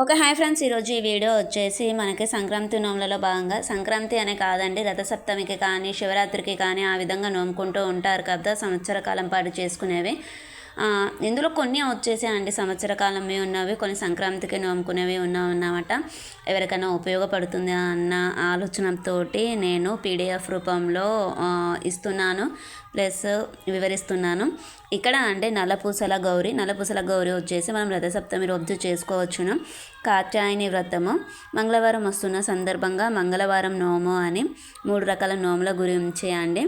Okay hi friends. ఈరోజు ఈ video వచ్చేసి మనకి సంక్రాంతి నోములలో భాగంగా సంక్రాంతి అనే కాదండి రథసప్తమికి కానీ శివరాత్రికి కానీ ఆ విధంగా నోముకుంటూ ఉంటారు కదా సంవత్సర కాలం పాటు చేసుకునేవి. ఇందులో కొన్ని వచ్చేసి అండి సంవత్సర కాలంవి ఉన్నవి కొన్ని సంక్రాంతికి నోముకునేవి ఉన్నావు అన్నమాట ఎవరికైనా ఉపయోగపడుతుంది అన్న ఆలోచనతో నేను పీడిఎఫ్ రూపంలో ఇస్తున్నాను. ప్లస్ వివరిస్తున్నాను. ఇక్కడ అంటే నల్లపూసల గౌరి నల్లపూసల గౌరి వచ్చేసి మనం రథసప్తమి రోజు చేసుకోవచ్చును. కాత్యాయని వ్రతము. మంగళవారం వస్తున్న సందర్భంగా మంగళవారం నోము అని మూడు రకాల నోముల గురించి అండి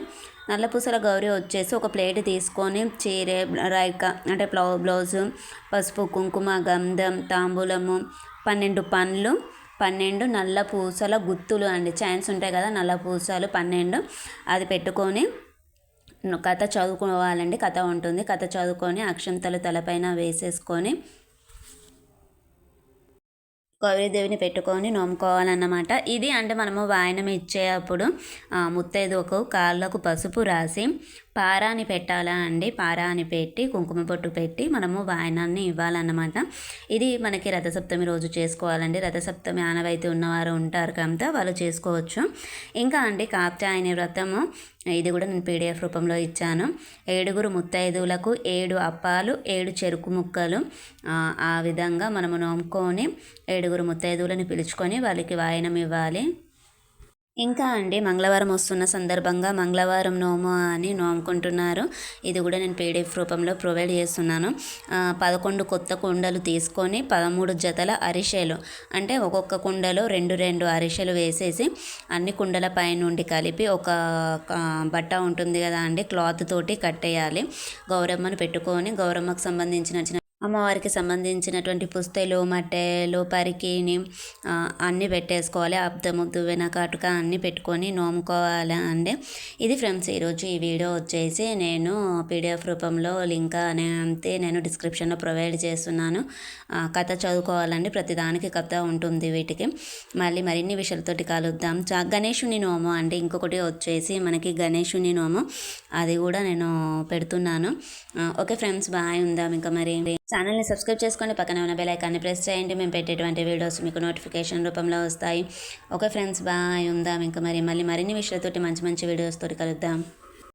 నల్లపూసల గౌరి వచ్చేసి ఒక ప్లేట్ తీసుకొని చీర రైక అంటే బ్లౌ బ్లౌజు పసుపు కుంకుమ గంధం తాంబూలము పన్నెండు పండ్లు పన్నెండు నల్ల పూసల గుత్తులు అండి. చైన్స్ ఉంటాయి కదా నల్ల పూసలు పన్నెండు. అది పెట్టుకొని కథ చదువుకోవాలండి. కథ ఉంటుంది. కథ చదువుకొని అక్షంతలు తలపైన వేసేసుకొని గౌరీదేవిని పెట్టుకొని నోముకోవాలన్నమాట ఇది అంటే మనము వాయనం ఇచ్చేటప్పుడు ముత్తైదు ఒక కాళ్ళకు పసుపు రాసి పారాని పెట్టాలా అండి? పారాని పెట్టి కుంకుమ పొట్టు పెట్టి మనము వాయనాన్ని ఇవ్వాలన్నమాట. ఇది మనకి రథసప్తమి రోజు చేసుకోవాలండి. రథసప్తమి ఆనవాయితీ ఉన్నవారు ఉంటారు కనుక వాళ్ళు చేసుకోవచ్చు. ఇంకా అండి కాప్తాయని వ్రతము ఇది కూడా నేను పీడిఎఫ్ రూపంలో ఇచ్చాను. ఏడుగురు ముత్తైదువులకు ఏడు అప్పాలు ఏడు చెరుకు ముక్కలు ఆ, విధంగా మనము నోముకొని ఏడుగురు ముత్తైదువులను పిలుచుకొని వాళ్ళకి వాయనం ఇవ్వాలి. ఇంకా అండి మంగళవారం వస్తున్న సందర్భంగా మంగళవారం నోము అని నోముకుంటున్నారు. ఇది కూడా నేను పీడిఎఫ్ రూపంలో ప్రొవైడ్ చేస్తున్నాను. పదకొండు కొత్త కుండలు తీసుకొని పదమూడు జతల అరిసెలు అంటే ఒక్కొక్క కుండలో రెండు రెండు అరిసెలు వేసేసి అన్ని కుండల నుండి కలిపి ఒక బట్ట ఉంటుంది కదా అండి క్లాత్ తోటి కట్టేయాలి. గౌరమ్మను పెట్టుకొని గౌరమ్మకు సంబంధించిన చిన్న అమ్మవారికి సంబంధించినటువంటి పుస్తలు మట్టెలు పరికిని అన్నీ పెట్టేసుకోవాలి. అబ్దము దువ్వెన కాటుక అన్నీ పెట్టుకొని నోముకోవాలి అండి ఇది ఫ్రెండ్స్ ఈరోజు ఈ వీడియో వచ్చేసి నేను పీడిఎఫ్ రూపంలో లింక్ అనే అంతే నేను డిస్క్రిప్షన్లో ప్రొవైడ్ చేస్తున్నాను. కథ చదువుకోవాలండి ప్రతిదానికి కథ ఉంటుంది వీటికి. మళ్ళీ మరిన్ని విషయాలతోటి కలుద్దాం. చా గణేషుని నోము అండి ఇంకొకటి వచ్చేసి మనకి గణేషుని నోము. అది కూడా నేను పెడుతున్నాను. ఓకే ఫ్రెండ్స్ బాయ్ ఉందాం ఇంకా మరి. ఛానల్ని సబ్స్క్రైబ్ చేసుకోండి. పక్కన ఉన్న బెల్ ఐకాన్ని ప్రెస్ చేయండి. మేము పెట్టేటువంటి వీడియోస్ మీకు నోటిఫికేషన్ రూపంలో వస్తాయి. ఓకే ఫ్రెండ్స్ బాయ్ ఉందాం ఇంకా మరి మళ్ళీ మరిన్ని విషయాలతోటి మంచి మంచి వీడియోస్ తోటి కలుద్దాం.